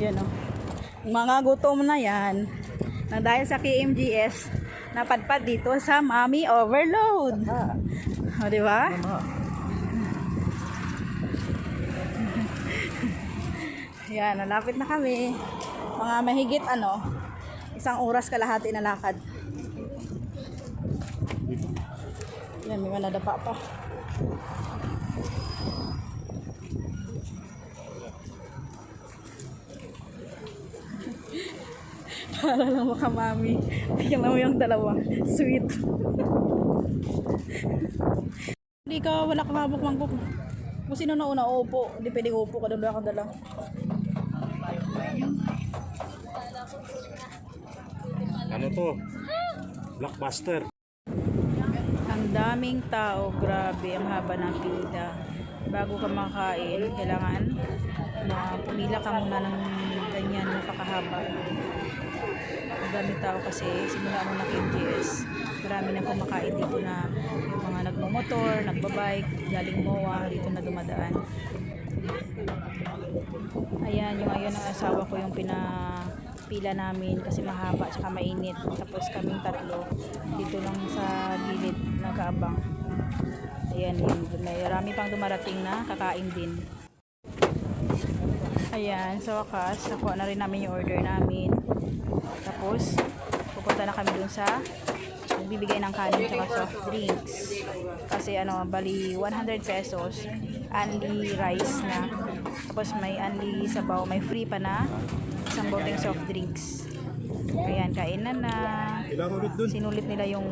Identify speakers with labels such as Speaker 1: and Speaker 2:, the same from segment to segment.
Speaker 1: Yan o. Mga gutom na yan. Na dahil sa KMGS, napadpad dito sa Mami Overload. O, di ba? Yan, nalapit na kami. Mga mahigit ano, isang oras kalahati na lakad. Yan, may manadapa pa. Para lang makamami. Bigyan mo yung dalawa. Sweet. Hindi ka, wala ka mabuk mangkok. Kung sino na una, upo. Hindi pwedeng upo ka doon, wala kang.
Speaker 2: Ano to? Blockbuster.
Speaker 1: Ang daming tao, grabe, ang haba ng pila. Bago ka makain, kailangan na pumila ka muna ng ganyan napakahaba. Daming tao kasi simula mo na KMGS, marami nang kumakain dito na yung mga nagmumotor, nagbabike, galing MOA, dito na dumadaan. Ayan, yung ayun ang asawa ko yung pinapila namin kasi mahaba at mainit. Tapos kaming tatlo dito lang sa gilid nakaabang. Ayan, yun. May marami pang dumarating na kakain din. Ayan, sa wakas, nakuha na rin namin yung order namin. Tapos, pupunta na kami dun sa magbibigay ng kanin tsaka soft drinks. Kasi ano, bali 100 pesos, only rice na. Tapos may only sabaw, may free pa na isang boteng soft drinks. Ayan, kainan na. Sinulit nila yung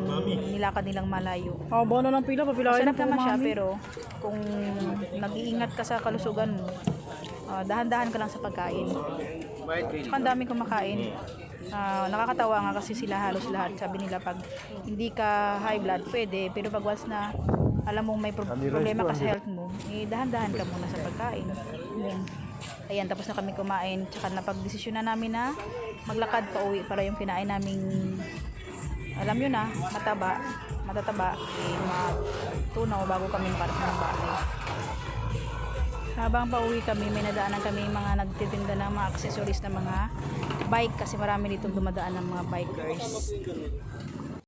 Speaker 1: nilakad nilang malayo.
Speaker 3: Haba na ng pila, papilain na
Speaker 1: Masarap
Speaker 3: po
Speaker 1: naman siya pero kung nag-iingat ka sa kalusugan mo, ah, dahan-dahan ka lang sa pagkain. Tsaka ang daming kumakain. Ah, nakakatawa nga kasi sila halos lahat. Sabi nila pag hindi ka high blood, pwede. Pero pag once na alam mong may pro- problema ka sa health mo, eh, dahan-dahan ka muna sa pagkain. Ayan. Ayan, tapos na kami kumain. Tsaka napag-desisyon na namin na maglakad pa uwi para yung kinain naming alam nyo na, mataba, matataba, eh, matunaw bago kami makarating ng bahay. Habang pauwi kami, may nadaanan kami mga nagtitinda ng mga accessories ng mga bike kasi marami dito dumadaan ng mga bikers.